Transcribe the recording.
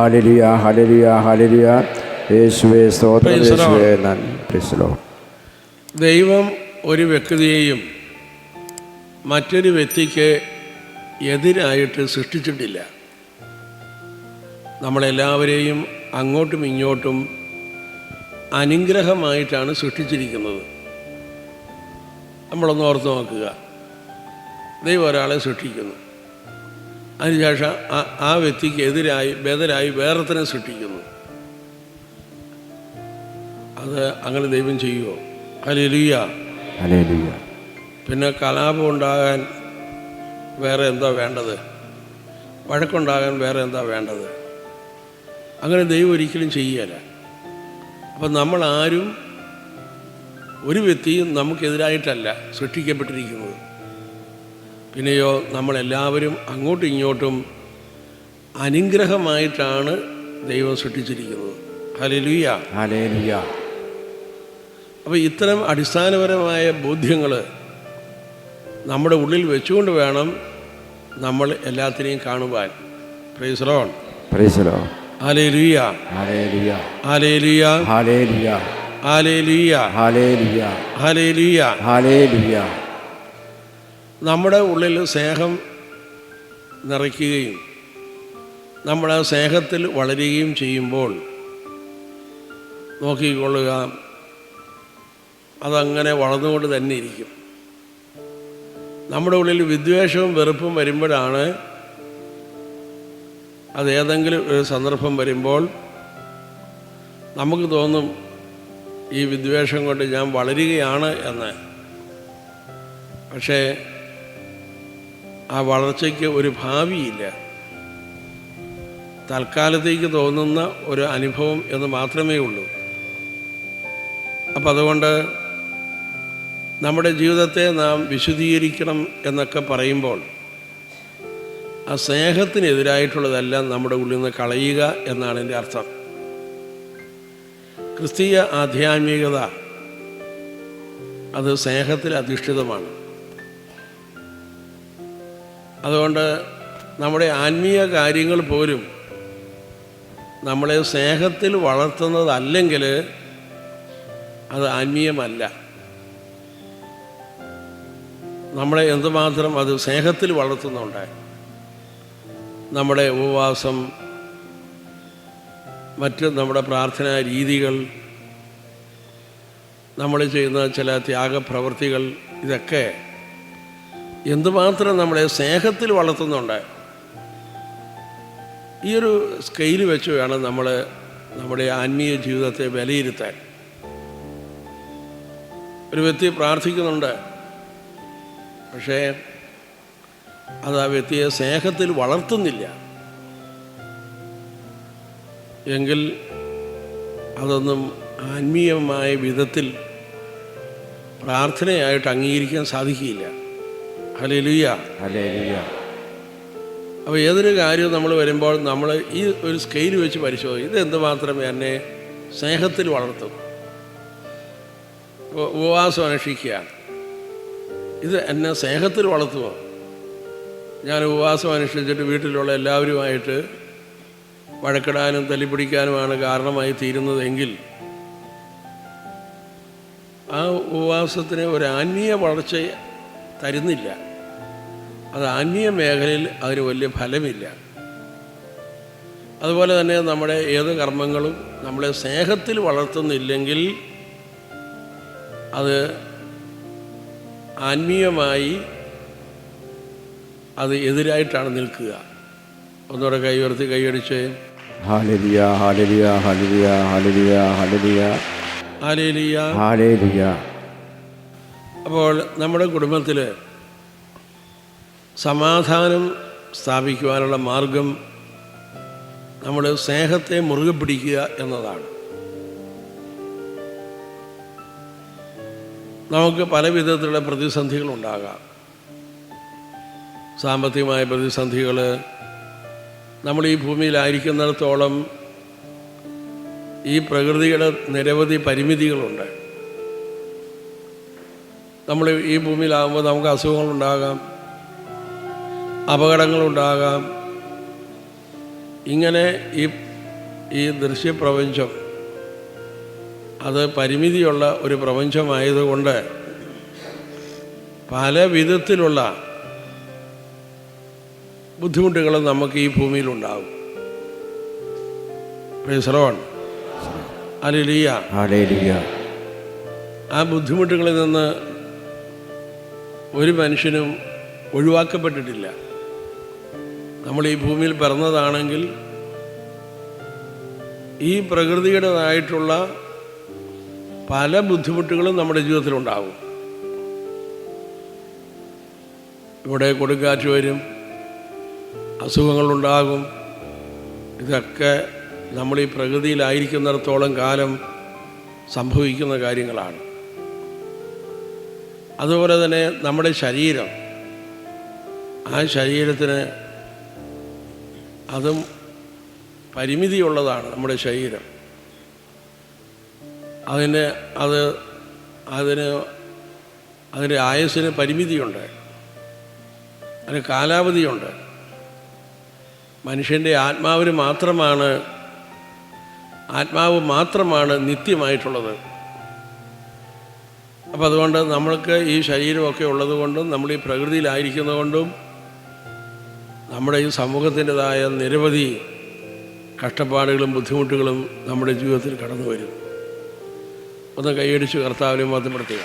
ഹാലലിയ ഹാലലിയ ഹാലലിയ യേശുവേ സ്തോത്രം Praise the Lord. യേശുവേ നന്ദി Praise the Lord. ദൈവം ഒരു വ്യക്തിയെയും മറ്റൊരു വ്യക്തിക്ക് എതിരായിട്ട് സൃഷ്ടിച്ചിട്ടില്ല. നമ്മളെല്ലാവരെയും അങ്ങോട്ടും ഇങ്ങോട്ടും അനുഗ്രഹമായിട്ടാണ് സൃഷ്ടിച്ചിരിക്കുന്നത്. നമ്മളൊന്ന് ഓർത്ത് നോക്കുക. ദൈവം ഒരാളെ സൃഷ്ടിക്കുന്നു. അതിനുശേഷം ആ ആ വ്യക്തിക്ക് എതിരായി ബദലായി തന്നെ സൃഷ്ടിക്കുന്നു. അത് അങ്ങനെ ദൈവം ചെയ്യുമോ അലിയ പിന്നെ കലാപം ഉണ്ടാകാൻ വേറെ എന്താ വേണ്ടത്? വഴക്കുണ്ടാകാൻ വേറെ എന്താ വേണ്ടത്? അങ്ങനെ ദൈവം ഒരിക്കലും ചെയ്യുകയില്ല അപ്പം നമ്മൾ ആരും ഒരു വ്യക്തിയും നമുക്കെതിരായിട്ടല്ല സൃഷ്ടിക്കപ്പെട്ടിരിക്കുന്നത്. പിന്നെയോ നമ്മളെല്ലാവരും അങ്ങോട്ടും ഇങ്ങോട്ടും അനുഗ്രഹമായിട്ടാണ് ദൈവം സൃഷ്ടിച്ചിരിക്കുന്നത്. Hallelujah hallelujah. അപ്പോൾ ഇത്തരം അടിസ്ഥാനപരമായ ബോധ്യങ്ങൾ നമ്മുടെ ഉള്ളിൽ വെച്ചുകൊണ്ട് വേണം നമ്മൾ എല്ലാത്തിനെയും കാണുവാൻ. പ്രൈസലോൺ Lord. Hallelujah hallelujah hallelujah hallelujah hallelujah hallelujah hallelujah hallelujah. നമ്മുടെ ഉള്ളിൽ സ്നേഹം നിറയ്ക്കുകയും നമ്മുടെ ആ സ്നേഹത്തിൽ വളരുകയും ചെയ്യുമ്പോൾ നോക്കിക്കൊള്ളുക അതങ്ങനെ വളർന്നുകൊണ്ട് തന്നെ ഇരിക്കും. നമ്മുടെ ഉള്ളിൽ വിദ്വേഷവും വെറുപ്പും വരുമ്പോഴാണ് അതേതെങ്കിലും ഒരു സന്ദർഭം വരുമ്പോൾ നമുക്ക് തോന്നും ഈ വിദ്വേഷം കൊണ്ട് ഞാൻ വളരുകയാണ് എന്ന്. പക്ഷേ ആ വളർച്ചയ്ക്ക് ഒരു ഭാവിയില്ല. തൽക്കാലത്തേക്ക് തോന്നുന്ന ഒരു അനുഭവം എന്ന് മാത്രമേ ഉള്ളൂ. അപ്പം അതുകൊണ്ട് നമ്മുടെ ജീവിതത്തെ നാം വിശുദ്ധീകരിക്കണം എന്നൊക്കെ പറയുമ്പോൾ ആ സ്നേഹത്തിനെതിരായിട്ടുള്ളതെല്ലാം നമ്മുടെ ഉള്ളിൽ നിന്ന് കളയുക എന്നാണ് എന്റെ അർത്ഥം. ക്രിസ്തീയ ആധ്യാത്മികത അത് സ്നേഹത്തിൽ അധിഷ്ഠിതമാണ്. അതുകൊണ്ട് നമ്മുടെ ആത്മീയ കാര്യങ്ങൾ പോലും നമ്മളെ സ്നേഹത്തിൽ വളർത്തുന്നതല്ലെങ്കിൽ അത് ആത്മീയമല്ല. നമ്മളെ എന്തുമാത്രം അത് സ്നേഹത്തിൽ വളർത്തുന്നുണ്ട്. നമ്മുടെ ഉപവാസം മറ്റ് നമ്മുടെ പ്രാർത്ഥനാ രീതികൾ നമ്മൾ ചെയ്യുന്ന ചില ത്യാഗപ്രവൃത്തികൾ ഇതൊക്കെ എന്തുമാത്രം നമ്മളെ സ്നേഹത്തിൽ വളർത്തുന്നുണ്ട്. ഈ ഒരു സ്കെയിൽ വെച്ച് വേണം നമ്മൾ നമ്മുടെ ആത്മീയ ജീവിതത്തെ വിലയിരുത്താൻ. ഒരു വ്യക്തി പ്രാർത്ഥിക്കുന്നുണ്ട്. പക്ഷേ അത് ആ വ്യക്തിയെ സ്നേഹത്തിൽ വളർത്തുന്നില്ല. എങ്കിൽ അതൊന്നും ആത്മീയമായ വിധത്തിൽ പ്രാർത്ഥനയായിട്ട് അംഗീകരിക്കാൻ സാധിക്കില്ല ഹലേലുയ്യ അപ്പോൾ ഏതൊരു കാര്യവും നമ്മൾ വരുമ്പോൾ നമ്മൾ ഈ ഒരു സ്കെയിൽ വെച്ച് പരിശോധിക്കും ഇത് എന്തുമാത്രം എന്നെ സ്നേഹത്തിൽ വളർത്തും? ഉപവാസം അനുഷ്ഠിക്കുക. ഇത് എന്നെ സ്നേഹത്തിൽ വളർത്തുമോ ഞാൻ ഉപവാസം അനുഷ്ഠിച്ചിട്ട് വീട്ടിലുള്ള എല്ലാവരുമായിട്ട് വഴക്കിടാനും തല്ലിപ്പിടിക്കാനുമാണ് കാരണമായി തീരുന്നതെങ്കിൽ ആ ഉപവാസത്തിന് ഒരു ആത്മീയ വളർച്ച തരുന്നില്ല. അത് അന്യ മേഖലയിൽ അതിന് വലിയ ഫലമില്ല. അതുപോലെ തന്നെ നമ്മുടെ ഏത് കർമ്മങ്ങളും നമ്മളെ സ്നേഹത്തിൽ വളർത്തുന്നില്ലെങ്കിൽ അത് ആത്മീയമായി അത് എതിരായിട്ടാണ് നിൽക്കുക. ഒന്നുകൂടെ കൈ ഉയർത്തി കൈയടിച്ച് അപ്പോൾ നമ്മുടെ കുടുംബത്തിൽ സമാധാനം സ്ഥാപിക്കുവാനുള്ള മാർഗം നമ്മൾ സ്നേഹത്തെ മുറുകെ പിടിക്കുക എന്നതാണ്. നമുക്ക് പല വിധത്തിലുള്ള പ്രതിസന്ധികളുണ്ടാകാം. സാമ്പത്തികമായ പ്രതിസന്ധികൾ നമ്മൾ ഈ ഭൂമിയിലായിരിക്കുന്നിടത്തോളം ഈ പ്രകൃതിയുടെ നിരവധി പരിമിതികളുണ്ട്. നമ്മൾ ഈ ഭൂമിയിലാകുമ്പോൾ നമുക്ക് അസുഖങ്ങളുണ്ടാകാം. അപകടങ്ങളുണ്ടാകാം. ഇങ്ങനെ ഈ ഈ ദൃശ്യപ്രപഞ്ചം അത് പരിമിതിയുള്ള ഒരു പ്രപഞ്ചമായതുകൊണ്ട് പല വിധത്തിലുള്ള ബുദ്ധിമുട്ടുകളും നമുക്ക് ഈ ഭൂമിയിലുണ്ടാകും. ശ്രവൺ അലിലിയ ഹാലേലുയ ആ ബുദ്ധിമുട്ടുകളിൽ നിന്ന് ഒരു മനുഷ്യനും ഒഴിവാക്കപ്പെട്ടിട്ടില്ല. നമ്മൾ ഈ ഭൂമിയിൽ പിറന്നതാണെങ്കിൽ ഈ പ്രകൃതിയുടേതായിട്ടുള്ള പല ബുദ്ധിമുട്ടുകളും നമ്മുടെ ജീവിതത്തിലുണ്ടാകും. ഇവിടെ കൊടുങ്കാറ്റ് വരും അസുഖങ്ങളുണ്ടാകും. ഇതൊക്കെ നമ്മൾ ഈ പ്രകൃതിയിലായിരിക്കുന്നിടത്തോളം കാലം സംഭവിക്കുന്ന കാര്യങ്ങളാണ്. അതുപോലെ തന്നെ നമ്മുടെ ശരീരം ആ ശരീരത്തിന് അതും പരിമിതിയുള്ളതാണ് നമ്മുടെ ശരീരം. അതിന് അത് അതിന് അതിന്റെ ആയുസ്സിന് പരിമിതിയുണ്ട്. അതിന് കാലാവധിയുണ്ട്. മനുഷ്യന്റെ ആത്മാവിന് മാത്രമാണ് ആത്മാവ് മാത്രമാണ് നിത്യമായിട്ടുള്ളത്. അപ്പം അതുകൊണ്ട് നമ്മൾക്ക് ഈ ശരീരമൊക്കെ ഉള്ളതുകൊണ്ടും നമ്മൾ ഈ പ്രകൃതിയിലായിരിക്കുന്നതുകൊണ്ടും നമ്മുടെ ഈ സമൂഹത്തിന്റെതായ നിരവധി കഷ്ടപ്പാടുകളും ബുദ്ധിമുട്ടുകളും നമ്മുടെ ജീവിതത്തിൽ കടന്നു വരും. ഒന്ന് കൈയടിച്ച് കർത്താവിനെ മതപ്പെടുത്തുക